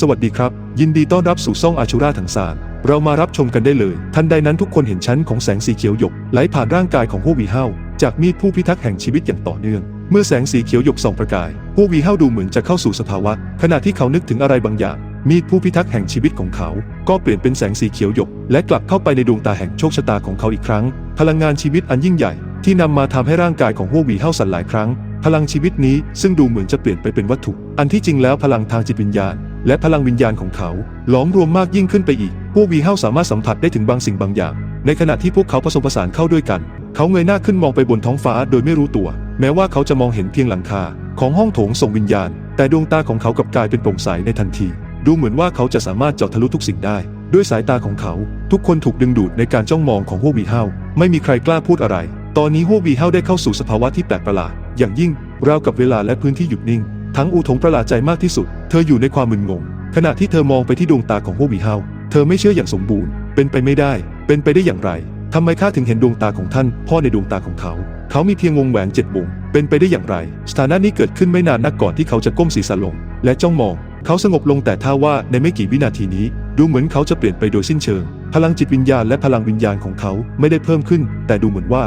สวัสดีครับ ยินดีต้อนรับสู่ซ่องอาชูราถังซานเรามารับชมกันได้เลย ทันใดนั้นทุกคนเห็นชั้นของแสงสีเขียวหยกไหลผ่านร่างกายของฮู้วีเฮาจากมีดผู้พิทักษ์แห่งชีวิตอย่างต่อเนื่อง เมื่อแสงสีเขียวหยกส่องประกายฮู้วีเฮาดูเหมือนจะเข้าสู่สภาวะ ขณะที่เขานึกถึงอะไรบางอย่าง มีดผู้พิทักษ์แห่งชีวิตของเขา ก็เปลี่ยนเป็นแสงสีเขียวหยก และกลับเข้าไปในดวงตาแห่งโชคชะตาของเขาอีกครั้ง พลังงานชีวิตอันยิ่งใหญ่ ที่นำมาทำให้ร่างกายของฮู้วีเฮาสั่นหลายครั้ง พลังชีวิตนี้ซึ่งดูเหมือนจะเปลี่ยนไปเป็นวัตถุ อันที่จริงแล้วพลังทางจิตวิญญาณ และพลังวิญญาณของเขาหลอมรวมมากยิ่งขึ้นไปอีก พวกวีเฮาสามารถสัมผัสได้ถึงบางสิ่งบางอย่าง ในขณะที่พวกเขาผสมผสานเข้าด้วยกัน เขาเงยหน้าขึ้นมองไปบนท้องฟ้าโดยไม่รู้ตัว แม้ว่าเขาจะมองเห็นเพียงหลังคา ของห้องโถงส่งวิญญาณ แต่ดวงตาของเขากับกลายเป็นโปร่งใสในทันที ดูเหมือนว่าเขาจะสามารถเจาะทะลุทุกสิ่งได้ ด้วยสายตาของเขา ทุกคนถูกดึงดูดในการจ้องมองของพวกวีเฮาไม่มีใครกล้าพูดอะไร ตอนนี้พวกวีเฮาได้เข้าสู่สภาวะที่แปลกประหลาดอย่างยิ่งราวกับเวลาและพื้นที่หยุดนิ่ง ทั้งอูถงประหลาดใจมากที่สุด เธออยู่ในความมึนงง ขณะที่เธอมองไปที่ดวงตาของฮววีเฮาเธอไม่เชื่ออย่างสมบูรณ์ เป็นไปไม่ได้ เป็นไปได้อย่างไรทำไมข้าถึงเห็นดวงตาของท่าน พ่อในดวงตาของเขา เขามีเพียงวงแหวนเจ็ดวง เป็นไปได้อย่างไร สถานะนี้เกิดขึ้นไม่นานนักก่อนที่เขาจะก้มศีรษะลง และจ้องมอง เขาสงบลงแต่ท่าว่าในไม่กี่วินาทีนี้ ดูเหมือนเขาจะเปลี่ยนไปโดยสิ้นเชิง พลังจิตวิญญาณและพลังวิญญาณของเขาไม่ได้เพิ่มขึ้น แต่ดูเหมือนว่า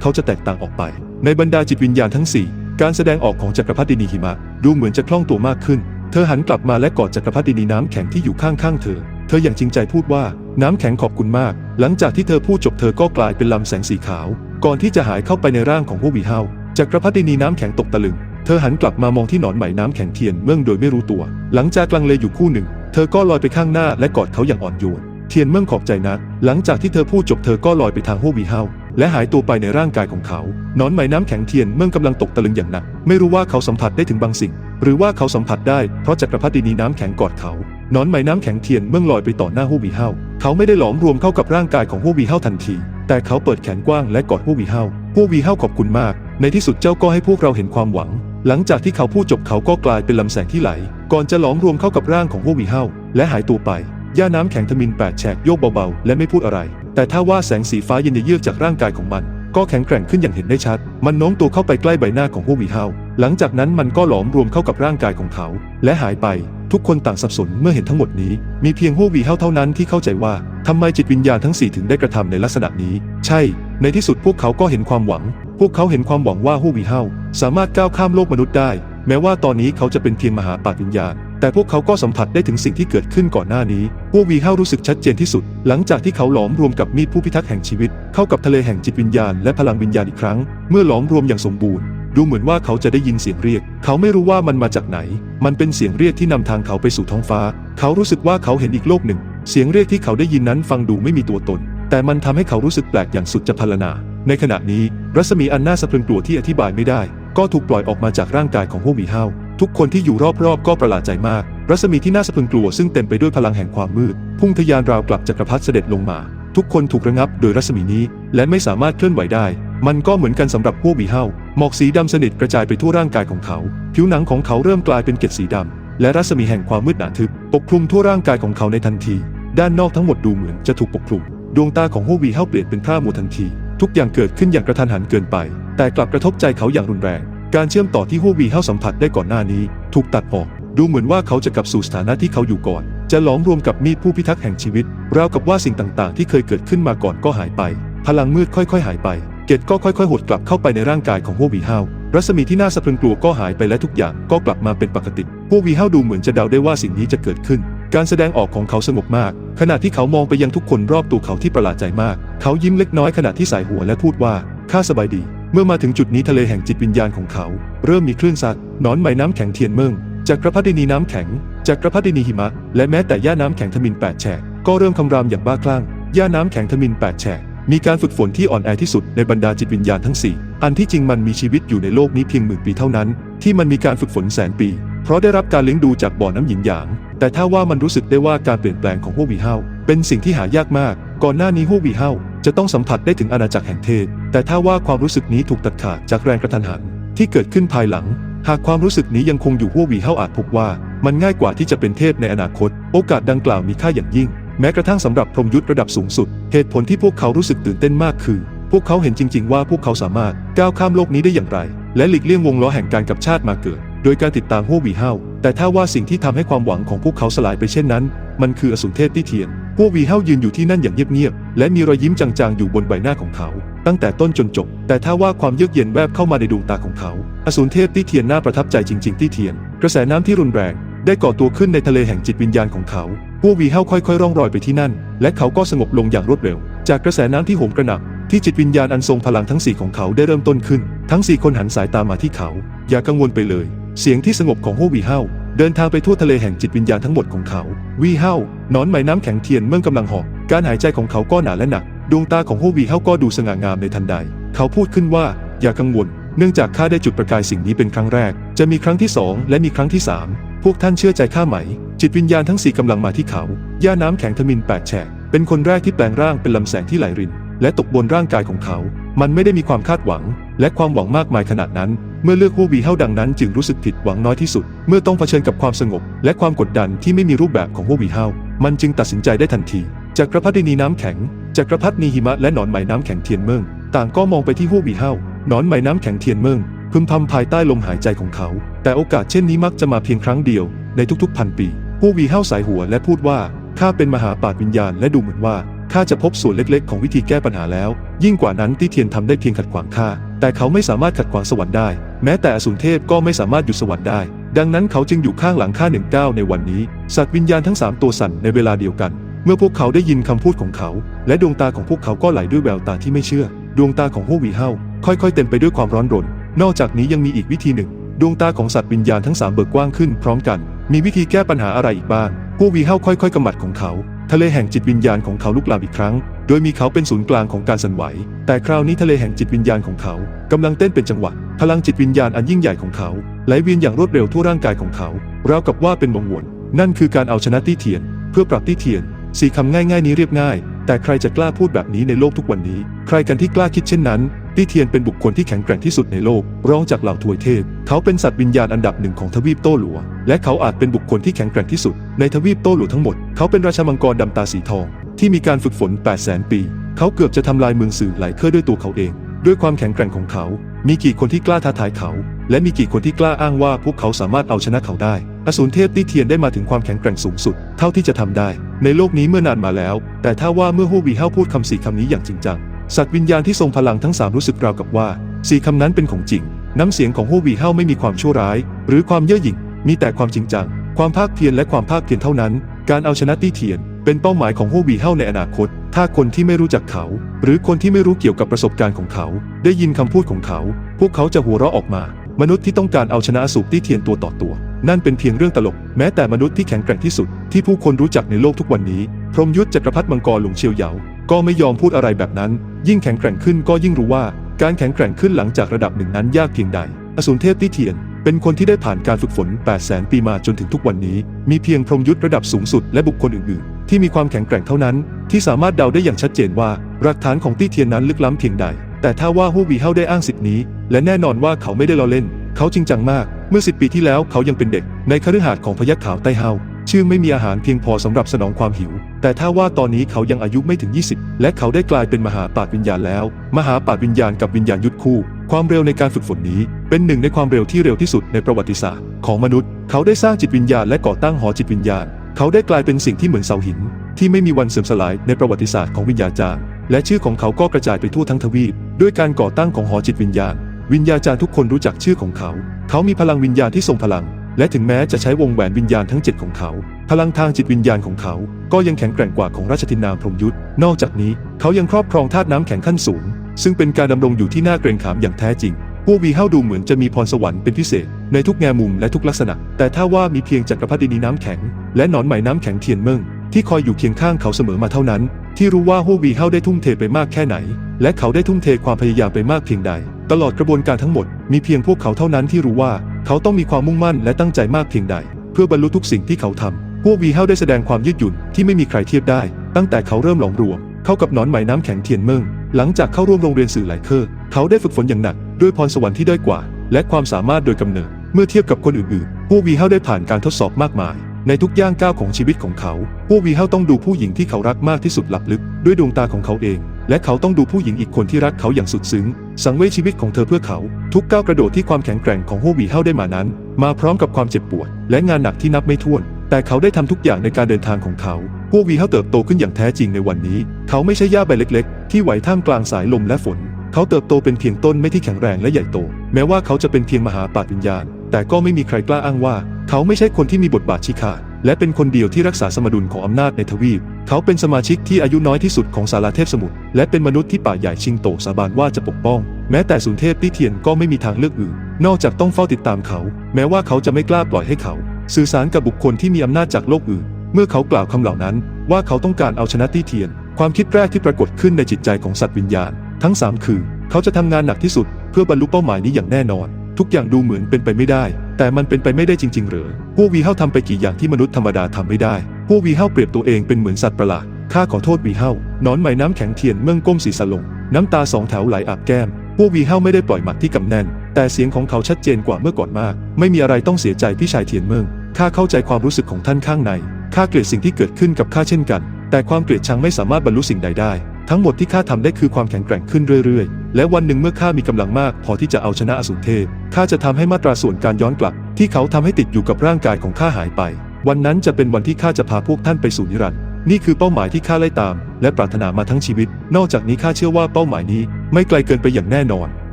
เขาจะแตกต่างออกไป ในบรรดาจิตวิญญาณทั้งสี่การแสดงออกของจักรพรรดินีหิมะ ดูเหมือนจะคล่องตัวมากขึ้น เธอหันกลับมาและกอดจักรพรรดินีน้ำแข็งที่อยู่ข้างๆเธอ เธออย่างจริงใจพูดว่า น้ำแข็งขอบคุณมาก หลังจากที่เธอพูดจบเธอก็กลายเป็นลำแสงสีขาว ก่อนที่จะหายเข้าไปในร่างของพวกวีเฮาจักรพรรดินีน้ำแข็งตกตะลึง เธอหันกลับมามองที่หนอนไหมน้ำแข็งเทียนเมื่องโดยไม่รู้ตัว หลังจากลังเลอยู่คู่หนึ่ง เธอก็ลอยไปข้างหน้าและกอดเขาอย่างอ่อนโยน เทียนเมื่องขอบใจนักหลังจากที่เธอพูดจบเธอก็ลอยไปทางพวกวีเฮา และหายตัวไปในร่างกายของเขา นอนไหมน้ำแข็งเทียนเมื่อกำลังตกตะลึงอย่างหนัก ไม่รู้ว่าเขาสัมผัสได้ถึงบางสิ่ง หรือว่าเขาสัมผัสได้เพราะจักรพรรดินีน้ำแข็งกอดเขา นอนไหมน้ำแข็งเทียนเมื่อลอยไปต่อหน้าฮู้วีเฮาเขาไม่ได้หลอมรวมเข้ากับร่างกายของฮู้วีเฮาทันที แต่เขาเปิดแขนกว้างและกอดฮู้วีเฮาฮู้วีเฮาขอบคุณมาก ในที่สุดเจ้าก็ให้พวกเราเห็นความหวัง หลังจากที่เขาพูดจบเขาก็กลายเป็นลำแสงที่ไหล ก่อนจะหลอมรวมเข้ากับร่างของฮู้วีเฮาและหายตัวไปย่าน้ำแข็งทมินแปดแฉกโยกเบาๆและไม่พูดอะไร แต่ถ้าว่าแสงสีฟ้าเย็นเยือกจากร่างกายของมัน ก็แข็งแกร่งขึ้นอย่างเห็นได้ชัด มันโน้มตัวเข้าไปใกล้ใบหน้าของฮู้วีเฮาหลังจากนั้นมันก็หลอมรวมเข้ากับร่างกายของเขา และหายไป ทุกคนต่างสับสนเมื่อเห็นทั้งหมดนี้ มีเพียงฮู้วีเฮาเท่านั้นที่เข้าใจว่าทำไมจิตวิญญาณทั้งสี่ถึงได้กระทำในลักษณะนี้ ใช่ ในที่สุดพวกเขาก็เห็นความหวัง พวกเขาเห็นความหวังว่าฮู้วีเฮาสามารถก้าวข้ามโลกมนุษย์ได้ แม้ว่าตอนนี้เขาจะเป็นเพียงมหาปาฏวิญญาณ แต่พวกเขาก็สัมผัสได้ถึงสิ่งที่เกิดขึ้นก่อนหน้านี้ พวกวีเฮารู้สึกชัดเจนที่สุด หลังจากที่เขาหลอมรวมกับมีดผู้พิทักษ์แห่งชีวิต เข้ากับทะเลแห่งจิตวิญญาณและพลังวิญญาณอีกครั้ง เมื่อหลอมรวมอย่างสมบูรณ์ ดูเหมือนว่าเขาจะได้ยินเสียงเรียก เขาไม่รู้ว่ามันมาจากไหน มันเป็นเสียงเรียกที่นำทางเขาไปสู่ท้องฟ้า เขารู้สึกว่าเขาเห็นอีกโลกหนึ่ง เสียงเรียกที่เขาได้ยินนั้นฟังดูไม่มีตัวตน แต่มันทำให้เขารู้สึกแปลกอย่างสุดจะพรรณนา ในขณะนี้ รัศมีอันน่าสะพรึงกลัวที่อธิบายไม่ได้ ก็ถูกปล่อยออกมาจากร่างกายของฮววีเฮา ทุกคนที่อยู่รอบๆ ก็ประหลาดใจมาก รัศมีที่น่าสะพรึงกลัวซึ่งเต็มไปด้วยพลังแห่งความมืด พุ่งทะยานราวกลับจักรพรรดิเสด็จลงมา ทุกคนถูกระงับโดยรัศมีนี้ และไม่สามารถเคลื่อนไหวได้ มันก็เหมือนกันสำหรับพวกหมีเฮาหมอกสีดำสนิทกระจายไปทั่วร่างกายของเขา ผิวหนังของเขาเริ่มกลายเป็นเกล็ดสีดำและรัศมีแห่งความมืดหนาทึบปกคลุมทั่วร่างกายของเขาในทันที ด้านนอกทั้งหมดดูเหมือนจะถูกปกคลุมดวงตาของฮววีเฮาเปลี่ยนเป็นพร่ามัวทันที ทุกอย่างเกิดขึ้นอย่างกระทันหันเกินไป แต่กลับกระทบใจเขาอย่างรุนแรง การเชื่อมต่อที่ฮววีเฮาสัมผัสได้ก่อนหน้านี้ ถูกตัดออก ดูเหมือนว่าเขาจะกลับสู่สถานะที่เขาอยู่ก่อน จะหลอมรวมกับมีดผู้พิทักษ์แห่งชีวิตราวกับว่าสิ่งต่างๆ ที่เคยเกิดขึ้นมาก่อนก็หายไป พลังมืดค่อยๆ หายไป เกตก็ค่อยๆหดกลับเข้าไปในร่างกายของฮววีเฮารัศมีที่น่าสะพรึงกลัวก็หายไปและทุกอย่างก็กลับมาเป็นปกติฮววีเฮาดูเหมือนจะเดาได้ว่าสิ่งนี้จะเกิดขึ้น การแสดงออกของเขาสงบมาก ขณะที่เขามองไปยังทุกคนรอบตัวเขาที่ประหลาดใจมาก เขายิ้มเล็กน้อยขณะที่สายหัวและพูดว่าข้าสบายดี เมื่อมาถึงจุดนี้ทะเลแห่งจิตวิญญาณของเขา เริ่มมีคลื่นซัดนอนไหมน้ำแข็งเทียนเมืองจักรพรรดินีน้ำแข็งจักรพรรดินีหิมะ และแม้แต่ย่าน้ำแข็งทมินแปดแฉกก็เริ่มคำรามอย่างบ้าคลั่งย่าน้ำแข็งทมินแปดแฉกมีการฝึกฝนที่อ่อนแอที่สุดในบรรดาจิตวิญญาณทั้งสี่อันที่จริงมันมีชีวิตอยู่ในโลกนี้เพียงหมื่นปีเท่านั้น ที่มันมีการฝึกฝนแสนปี เพราะได้รับการเลี้ยงดูจากบ่อน้ำหยินหยาง แต่ถ้าว่ามันรู้สึกได้ว่าการเปลี่ยนแปลงของฮววีเฮาเป็นสิ่งที่หายากมาก ก่อนหน้านี้ฮววีเฮาจะต้องสัมผัสได้ถึงอาณาจักรแห่งเทพ แต่ถ้าว่าความรู้สึกนี้ถูกตัดขาดจากแรงกระทันหันที่เกิดขึ้นภายหลัง หากความรู้สึกนี้ยังคงอยู่ฮววีเฮาอาจพบว่า มันง่ายกว่าที่จะเป็นเทพในอนาคต โอกาสดังกล่าวมีค่าอย่างยิ่ง แม้กระทั่งสำหรับพรหมยุทธระดับสูงสุด เหตุผลที่พวกเขารู้สึกตื่นเต้นมากคือ พวกเขาเห็นจริง ๆ ว่าพวกเขาสามารถก้าวข้ามโลกนี้ได้อย่างไร และหลีกเลี่ยงวงล้อแห่งการกับชาติมาเกิด โดยการติดตามฮววีเฮาแต่ถ้าว่าสิ่งที่ทำให้ความหวังของพวกเขาสลายไปเช่นนั้น มันคืออสูรเทพที่เทียน พวกวีเฮายืนอยู่ที่นั่นอย่างเงียบๆ และมีรอยยิ้มจางๆ อยู่บนใบหน้าของเขา ตั้งแต่ต้นจนจบ แต่ถ้าว่าความเยือกเย็นแวบเข้ามาในดวงตาของเขา อสูรเทพที่เทียนน่าประทับใจจริง ๆ ที่เทียน กระแสน้ำที่รุนแรง ได้ก่อตัวขึ้นในทะเลแห่งจิตวิญญาณของเขา พวกวีเฮาค่อยๆ ร่องรอยไปที่นั่น และเขาก็สงบลงอย่างรวดเร็ว จากกระแสน้ำที่โหมกระหน่ำ ที่จิตวิญญาณอันทรงพลังทั้งสี่ของเขาได้เริ่มต้นขึ้น ทั้งสี่คนหันสายตามาที่เขา อย่ากังวลไปเลย เสียงที่สงบของโฮวีเฮาเดินทางไปทั่วทะเลแห่งจิตวิญญาณทั้งหมดของเขา วีเฮานอนไหมน้ำแข็งเทียนเมื่อกำลังหอบการหายใจของเขาก็หนาและหนัก ดวงตาของโฮวีเฮาก็ดูสง่างามในทันใด เขาพูดขึ้นว่า อย่ากังวล เนื่องจากข้าได้จุดประกายสิ่งนี้เป็นครั้งแรก จะมีครั้งที่สองและมีครั้งที่สามพวกท่านเชื่อใจข้าไหม จิตวิญญาณทั้งสี่กำลังมาที่เขา ย่าน้ำแข็งทมินแปดแฉกเป็นคนแรกที่แปลงร่างเป็นลำแสงที่ไหลริน และตกบนร่างกายของเขา มันไม่ได้มีความคาดหวัง และความหวังมากมายขนาดนั้น เมื่อเลือกฮูวีเฮาดังนั้นจึงรู้สึกผิดหวังน้อยที่สุด เมื่อต้องเผชิญกับความสงบ และความกดดันที่ไม่มีรูปแบบของฮูวีเฮามันจึงตัดสินใจได้ทันทีจักรพรรดินีน้ำแข็งจักรพรรดินีหิมะและหนอนไหมน้ำแข็งเทียนเมืองต่างก็มองไปที่ฮูวีเฮาหนอนไหมน้ำแข็งเทียนเมืองพึมพำภายใต้ลมหายใจของเขา แต่โอกาสเช่นนี้มักจะมาเพียงครั้งเดียวในทุกๆพันปีฮูวีเฮาสายหัวและพูดว่าข้าเป็นมหาปราชญ์วิญญาณและดูเหมือนว่า ข้าจะพบส่วนเล็กๆ ของวิธีแก้ปัญหาแล้ว ยิ่งกว่านั้นตี้เทียนทำได้เพียงขัดขวางข้าแต่เขาไม่สามารถขัดขวางสวรรค์ได้ แม้แต่อสูรเทพก็ไม่สามารถหยุดสวรรค์ได้ ดังนั้นเขาจึงอยู่ข้างหลังข้าหนึ่งก้าวในวันนี้ สัตว์วิญญาณทั้งสามตัวสั่นในเวลาเดียวกัน เมื่อพวกเขาได้ยินคำพูดของเขา และดวงตาของพวกเขาก็ไหลด้วยแววตาที่ไม่เชื่อ ดวงตาของฮู้วีเฮาค่อยๆ เต็มไปด้วยความร้อนรน นอกจากนี้ยังมีอีกวิธีหนึ่ง ดวงตาของสัตว์วิญญาณทั้งสามเบิกกว้างขึ้นพร้อมกัน มีวิธีแก้ปัญหาอะไรอีกบ้างฮู้วีเฮาค่อย ๆกำมัดของเขา ทะเลแห่งจิตวิญญาณของเขาลุกลามอีกครั้ง โดยมีเขาเป็นศูนย์กลางของการสั่นไหว แต่คราวนี้ทะเลแห่งจิตวิญญาณของเขากำลังเต้นเป็นจังหวะ พลังจิตวิญญาณอันยิ่งใหญ่ของเขาไหลเวียนอย่างรวดเร็วทั่วร่างกายของเขา ราวกับว่าเป็นวงวนนั่นคือการเอาชนะตี้เทียน เพื่อปรับตี้เทียนสี่คำง่ายๆ นี้เรียบง่าย แต่ใครจะกล้าพูดแบบนี้ในโลกทุกวันนี้ ใครกันที่กล้าคิดเช่นนั้น ตี้เทียนเป็นบุคคลที่แข็งแกร่งที่สุดในโลกรองจากเหล่าทวยเทพ เขาเป็นสัตว์วิญญาณอันดับหนึ่งของทวีปโต้หลัว และเขาอาจเป็นบุคคลที่แข็งแกร่งที่สุด ในทวีปโต้หลัวทั้งหมด เขาเป็นราชมังกรดำตาสีทอง ที่มีการฝึกฝน 8 0 0 0 0 ปี เขาเกือบจะทำลายเมืองสื่อไหลเคอร์ด้วยตัวเขาเอง ด้วยความแข็งแกร่งของเขา มีกี่คนที่กล้าท้าทายเขา และมีกี่คนที่กล้าอ้างว่าพวกเขาสามารถเอาชนะเขาได้ อสูรเทพตี้เทียนได้มาถึงความแข็งแกร่งสูงสุด เท่าที่จะทำได้ ในโลกนี้เมื่อนานมาแล้ว แต่ถ้าว่าเมื่อฮู้วีเฮาพูดคำสี่คำนี้อย่างจริงจัง สัตว์วิญญาณที่ทรงพลังทั้งสามรู้สึกราวกับว่าสี่คำนั้นเป็นของจริง น้ำเสียงของฮู้วีเฮาไม่มีความชั่วร้าย หรือความเย่อหยิ่ง มีแต่ความจริงจัง ความภาคเพียรและความภาคเพียรเท่านั้น การเอาชนะตี้เทียน เป็นเป้าหมายของฮู้วีเฮาในอนาคต ถ้าคนที่ไม่รู้จักเขา หรือคนที่ไม่รู้เกี่ยวกับประสบการณ์ของเขา ได้ยินคำพูดของเขา พวกเขาจะหัวเราะออกมา มนุษย์ที่ต้องการเอาชนะสูรตี้เทียนตัวต่อตัว นั่นเป็นเพียงเรื่องตลก แม้แต่มนุษย์ที่แข็งแกร่งที่สุด ที่ผู้คนรู้จักในโลกทุกวันนี้ พรหมยุทธจักรพรรดิมังกรหลวงเชียวเหยา ก็ไม่ยอมพูดอะไรแบบนั้น ยิ่งแข็งแกร่งขึ้นก็ยิ่งรู้ว่า การแข็งแกร่งขึ้นหลังจากระดับหนึ่งนั้นยากเพียงใด อสูรเทพตี้เทียน เป็นคนที่ได้ผ่านการฝึกฝน 8 0 0 0 0ปีมาจนถึงทุกวันนี้ มีเพียงพรหมยุทธระดับสูงสุดและบุคคลอื่นๆ ที่มีความแข็งแกร่งเท่านั้น ที่สามารถเดาได้อย่างชัดเจนว่าหลักฐานของตี้เทียนนั้นลึกล้ำเพียงใด แต่ถ้าว่าฮู้วีเฮาได้อ้างสิทธินี้ และแน่นอนว่าเขาไม่ได้ล้อเล่น เขาจริงจังมาก เมื่อสิปีที่แล้วเขายังเป็นเด็ก ในคฤหาสน์ของพยัคฆ์ขาวไต้เฮา ชื่อไม่มีอาหารเพียงพอสำหรับสนองความหิว แต่ถ้าว่าตอนนี้เขายังอายุไม่ถึง 20 และเขาได้กลายเป็นมหาปราชญ์วิญญาณแล้ว มหาปราชญ์วิญญาณกับวิญญาณยุทธคู่ ความเร็วในการฝึกฝนนี้ เป็นหนึ่งในความเร็วที่เร็วที่สุดในประวัติศาสตร์ ของมนุษย์ เขาได้สร้างจิตวิญญาณและก่อตั้งหอจิตวิญญาณ เขาได้กลายเป็นสิ่งที่เหมือนเสาหิน ที่ไม่มีวันเสื่อมสลายในประวัติศาสตร์ของวิญญาจารย์ และชื่อของเขาก็กระจายไปทั่วทั้งทวีปด้วยการก่อตั้งของหอจิตวิญญาณ วิญญาจารย์ทุกคนรู้จักชื่อของเขา เขามีพลังวิญญาณที่ทรงพลัง และถึงแม้จะใช้วงแหวนวิญญาณทั้ง 7 ของเขา พลังทางจิตวิญญาณของเขา ก็ยังแข็งแกร่งกว่าของราชทินนามพรมยุทธ์นอกจากนี้เขายังครอบครองธาตุน้ำแข็งขั้นสูง ซึ่งเป็นการดำรงอยู่ที่น่าเกรงขามอย่างแท้จริงพวกวีเฮาดูเหมือนจะมีพรสวรรค์เป็นพิเศษ ในทุกแง่มุมและทุกลักษณะ แต่ถ้าว่ามีเพียงจักรพรรดินีน้ำแข็ง และหนอนไหมน้ำแข็งเทียนเมิงที่คอยอยู่เคียงข้างเขาเสมอมาเท่านั้น ที่รู้ว่าฮู้วีเฮาได้ทุ่มเทไปมากแค่ไหน และเขาได้ทุ่มเทความพยายามไปมากเพียงใด ตลอดกระบวนการทั้งหมด มีเพียงพวกเขาเท่านั้นที่รู้ว่าเขาต้องมีความมุ่งมั่นและตั้งใจมากเพียงใด เพื่อบรรลุทุกสิ่งที่เขาทำพวกวีเฮาได้แสดงความยืดหยุ่นที่ไม่มีใครเทียบได้ ตั้งแต่เขาเริ่มหลอมรวม เข้ากับหนอนไหมน้ำแข็งเทียนเมิงหลังจากเข้าร่วมโรงเรียนสื่อหลายเคอร์เขาได้ฝึกฝนอย่างหนัก ด้วยพรสวรรค์ที่ด้อยกว่า และความสามารถโดยกำเนิด เมื่อเทียบกับคนอื่นๆพวกวีเฮาได้ผ่านการทดสอบมากมายในทุกย่างก้าวของชีวิตของเขา พวกวีเฮาต้องดูผู้หญิงที่เขารักมากที่สุดหลับลึก ด้วยดวงตาของเขาเอง และเขาต้องดูผู้หญิงอีกคนที่รักเขาอย่างสุดซึ้ง สังเวยชีวิตของเธอเพื่อเขา ทุกก้าวกระโดดที่ความแข็งแกร่งของโฮวีเฮาได้มานั้น มาพร้อมกับความเจ็บปวด และงานหนักที่นับไม่ถ้วน แต่เขาได้ทำทุกอย่างในการเดินทางของเขาโฮวีเฮาเติบโตขึ้นอย่างแท้จริงในวันนี้ เขาไม่ใช่หญ้าใบเล็ก ๆ ที่ไหวท่ามกลางสายลมและฝน เขาเติบโตเป็นเพียงต้นไม่ที่แข็งแรงและใหญ่โต แม้ว่าเขาจะเป็นเพียงมหาปราชญ์วิญญาณ แต่ก็ไม่มีใครกล้าอ้างว่า เขาไม่ใช่คนที่มีบทบาทชี้ขาด และเป็นคนเดียวที่รักษาสมดุลของอำนาจในทวีป เขาเป็นสมาชิกที่อายุน้อยที่สุดของสาราเทพสมุทร และเป็นมนุษย์ที่ป่าใหญ่ชิงโตสาบานว่าจะปกป้อง แม้แต่สุนเทพตี้เทียนก็ไม่มีทางเลือกอื่น นอกจากต้องเฝ้าติดตามเขา แม้ว่าเขาจะไม่กล้าปล่อยให้เขา สื่อสารกับบุคคลที่มีอำนาจจากโลกอื่น เมื่อเขากล่าวคำเหล่านั้น ว่าเขาต้องการเอาชนะตี้เทียน ความคิดแรกที่ปรากฏขึ้นในจิตใจของสัตว์วิญญาณ ทั้งสามคือ เขาจะทำงานหนักที่สุด เพื่อบรรลุเป้าหมายนี้อย่างแน่นอน ทุกอย่างดูเหมือนเป็นไปไม่ได้ แต่มันเป็นไปไม่ได้จริง ๆ หรือพวกวีเฮาทำไปกี่อย่างที่มนุษย์ธรรมดาทำไม่ได้ พวกวีเฮาเปรียบตัวเองเป็นเหมือนสัตว์ประหลาด ข้าขอโทษวีเฮานอนไหมน้ำแข็งเทียนเมื่องก้มศีรษะลง น้ำตาสองแถวไหลอาบแก้ม พวกวีเฮาไม่ได้ปล่อยหมัดที่กำแน่น แต่เสียงของเขาชัดเจนกว่าเมื่อก่อนมาก ไม่มีอะไรต้องเสียใจพี่ชายเทียนเมืองข้าเข้าใจความรู้สึกของท่านข้างใน ข้าเกลียดสิ่งที่เกิดขึ้นกับข้าเช่นกัน แต่ความเกลียดชังไม่สามารถบรรลุสิ่งใดได้ ทั้งหมดที่ข้าทำได้คือความแข็งแกร่งขึ้นเรื่อยๆ และวันหนึ่งเมื่อข้ามีกำลังมาก พอที่จะเอาชนะอสูรเทพ ข้าจะทำให้มาตราส่วนการย้อนกลับ ที่เขาทำให้ติดอยู่กับร่างกายของข้าหายไป วันนั้นจะเป็นวันที่ข้าจะพาพวกท่านไปสู่นิรันดร์นี่คือเป้าหมายที่ข้าไล่ตาม และปรารถนามาทั้งชีวิต นอกจากนี้ข้าเชื่อว่าเป้าหมายนี้ ไม่ไกลเกินไปอย่างแน่นอน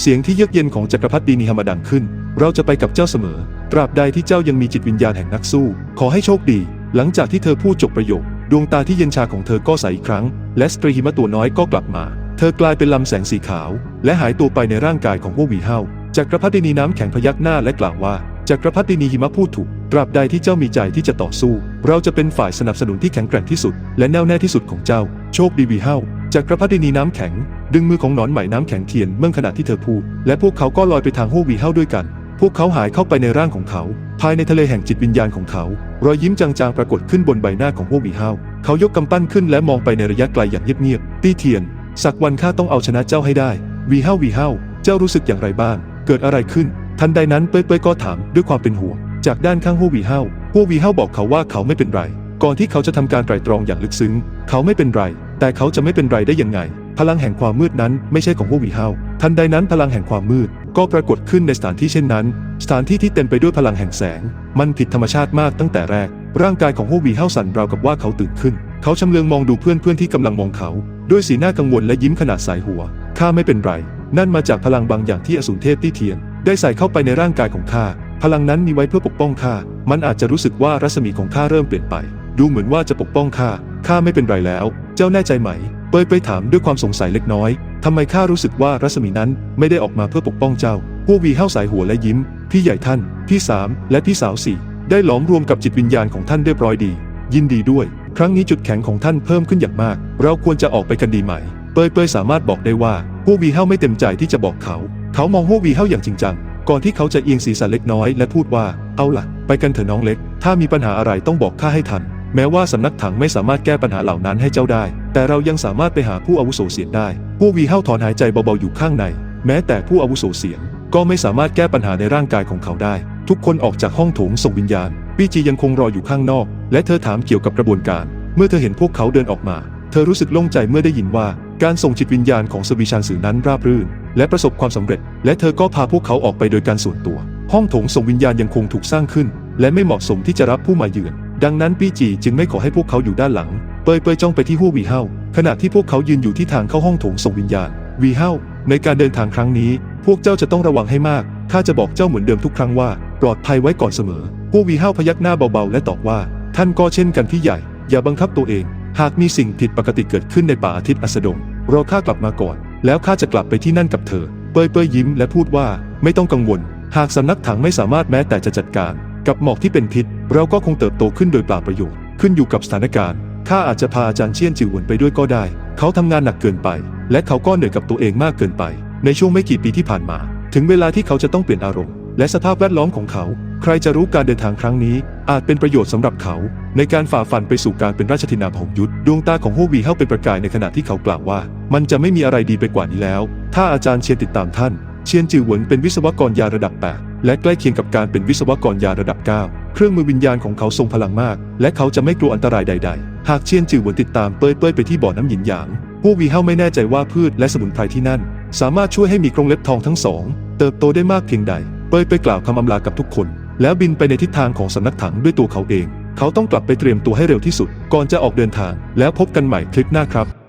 เสียงที่เยือกเย็นของจักรพรรดินีฮามาดังขึ้น เราจะไปกับเจ้าเสมอ ตราบใดที่เจ้ายังมีจิตวิญญาณแห่งนักสู้ ขอให้โชคดี หลังจากที่เธอพูดจบประโยค ดวงตาที่เย็นชาของเธอก็ใสอีกครั้ง และสตรีหิมะตัวน้อยก็กลับมา เธอกลายเป็นลำแสงสีขาว และหายตัวไปในร่างกายของพวกวีเฮาจักรพรรดินีน้ำแข็งพยักหน้าและกล่าวว่าจักรพรรดินีหิมะพูดถูก ตราบใดที่เจ้ามีใจที่จะต่อสู้ เราจะเป็นฝ่ายสนับสนุนที่แข็งแกร่งที่สุด และแน่วแน่ที่สุดของเจ้า โชคดีวีเฮาจักรพรรดินีน้ำแข็ง ดึงมือของหนอนไหมน้ำแข็งเทียนเมื่อขณะที่เธอพูด และพวกเขาก็ลอยไปทางโฮวีเฮาด้วยกัน พวกเขาหายเข้าไปในร่างของเขา ภายในทะเลแห่งจิตวิญญาณของเขา รอยยิ้มจางๆปรากฏขึ้นบนใบหน้าของโฮวีเฮา เขายกกำปั้นขึ้นและมองไปในระยะไกลอย่างเงียบๆ ตี้เทียน สักวันข้าต้องเอาชนะเจ้าให้ได้ วีเฮาวีเฮาเจ้ารู้สึกอย่างไรบ้าง เกิดอะไรขึ้น ทันใดนั้นเป้ยเป้ยก็ถามด้วยความเป็นห่วง จากด้านข้างฮู้วีเฮาฮู้วีเฮาบอกเขาว่าเขาไม่เป็นไร ก่อนที่เขาจะทำการไตรตรองอย่างลึกซึ้ง เขาไม่เป็นไร แต่เขาจะไม่เป็นไรได้ยังไง พลังแห่งความมืดนั้นไม่ใช่ของฮู้วีเฮาทันใดนั้นพลังแห่งความมืด ก็ปรากฏขึ้นในสถานที่เช่นนั้น สถานที่ที่เต็มไปด้วยพลังแห่งแสง มันผิดธรรมชาติมากตั้งแต่แรก ร่างกายของฮวีเฮาสันราวกับว่าเขาตื่นขึ้น เขาชำเลืองมองดูเพื่อนๆที่กำลังมองเขา ด้วยสีหน้ากังวลและยิ้มขนาดสายหัว ข้าไม่เป็นไร นั่นมาจากพลังบางอย่างที่อสูรเทพที่เทียน ได้ใส่เข้าไปในร่างกายของข้า พลังนั้นมีไว้เพื่อปกป้องข้า มันอาจจะรู้สึกว่ารัศมีของข้าเริ่มเปลี่ยนไป ดูเหมือนว่าจะปกป้องข้า ข้าไม่เป็นไรแล้ว เจ้าแน่ใจไหม ปยไปถามด้วยความสงสัยเล็กน้อย ทำไมข้ารู้สึกว่ารัศมีนั้นไม่ได้ออกมาเพื่อปกป้องเจ้า พวกวีเฮ้าสายหัวและยิ้ม พี่ใหญ่ท่าน พี่สามและพี่สาวสี่ได้หลอมรวมกับจิตวิญญาณของท่านเรียบร้อยดี ยินดีด้วย ครั้งนี้จุดแข็งของท่านเพิ่มขึ้นอย่างมาก เราควรจะออกไปกันดีไหม เปยเปยสามารถบอกได้ว่าพวกวีเฮ้าไม่เต็มใจที่จะบอกเขา เขามองพวกวีเฮ้าอย่างจริงจัง ก่อนที่เขาจะเอียงศีรษะเล็กน้อยและพูดว่า เอาล่ะ ไปกันเถอะน้องเล็ก ถ้ามีปัญหาอะไรต้องบอกข้าให้ทัน แม้ว่าสำนักถังไม่สามารถแก้ปัญหาเหล่านั้นให้เจ้าได้ แต่เรายังสามารถไปหาผู้อาวุโสเสียนได้ ผู้วีเฮ้าถอนหายใจเบาๆอยู่ข้างใน แม้แต่ผู้อาวุโสเสียนก็ไม่สามารถแก้ปัญหาในร่างกายของเขาได้ ทุกคนออกจากห้องโถงส่งวิญญาณปีจียังคงรออยู่ข้างนอก และเธอถามเกี่ยวกับกระบวนการ เมื่อเธอเห็นพวกเขาเดินออกมา เธอรู้สึกโล่งใจเมื่อได้ยินว่า การส่งจิตวิญญาณของสวีชานสื่อนั้นราบรื่น และประสบความสำเร็จ และเธอก็พาพวกเขาออกไปโดยการส่วนตัว ห้องโถงส่งวิญญาณยังคงถูกสร้างขึ้น และไม่เหมาะสมที่จะรับผู้มาเยือน ดังนั้นปีจีจึงไม่ขอให้พวกเขาอยู่ด้านหลัง เปยเปยจ้องไปที่หู้วีเฮาขณะที่พวกเขายืนอยู่ที่ทางเข้าห้องโถงส่งวิญญาณวีเฮาในการเดินทางครั้งนี้ พวกเจ้าจะต้องระวังให้มากข้าจะบอกเจ้าเหมือนเดิมทุกครั้งว่า ปลอดภัยไว้ก่อนเสมอพวกวีเฮาพยักหน้าเบาๆและตอบว่า ท่านก็เช่นกันพี่ใหญ่ อย่าบังคับตัวเอง หากมีสิ่งผิดปกติเกิดขึ้นในป่าอาทิตย์อัสดงรอข้ากลับมาก่อน แล้วข้าจะกลับไปที่นั่นกับเธอ เปยเปยยิ้มและพูดว่า ไม่ต้องกังวล หากสำนักถังไม่สามารถแม้แต่จะจัดการ กับหมอกที่เป็นพิษ เราก็คงเติบโตขึ้นโดยเปล่าประโยชน์ ขึ้นอยู่กับสถานการณ์ ข้าอาจจะพาอาจารย์เชี่ยนจิวหวนไปด้วยก็ได้ เขาทำงานหนักเกินไป และเขาก็เหนื่อยกับตัวเองมากเกินไป ในช่วงไม่กี่ปีที่ผ่านมา ถึงเวลาที่เขาจะต้องเปลี่ยนอารมณ์ และสภาพแวดล้อมของเขา ใครจะรู้การเดินทางครั้งนี้ อาจเป็นประโยชน์สำหรับเขา ในการฝ่าฟันไปสู่การเป็นราชธินาผงยุทธดวงตาของฮู้วีเฮาเป็นประกายในขณะที่เขากล่าวว่า มันจะไม่มีอะไรดีไปกว่านี้แล้ว ถ้าอาจารย์เชียนติดตามท่าน เชียนจิวหวนเป็นวิศวกรยาระดับ 8 และใกล้เคียงกับการเป็นวิศวกรยาระดับ 9 เครื่องมือวิญญาณของเขาทรงพลังมาก และเขาจะไม่กลัวอันตรายใด ๆ หากเชียนจิวหวนติดตามเป้ยเป้ยไปที่บ่อน้ำหยินหยางพวกวีเฮาไม่แน่ใจว่าพืชและสมุนไพรที่นั่น สามารถช่วยให้มีกรงเล็บทองทั้งสอง เติบโตได้มากเพียงใด เปยไปกล่าวคำอำลากับทุกคน แล้วบินไปในทิศทางของสำนักถังด้วยตัวเขาเอง เขาต้องกลับไปเตรียมตัวให้เร็วที่สุด ก่อนจะออกเดินทาง แล้วพบกันใหม่คลิปหน้าครับ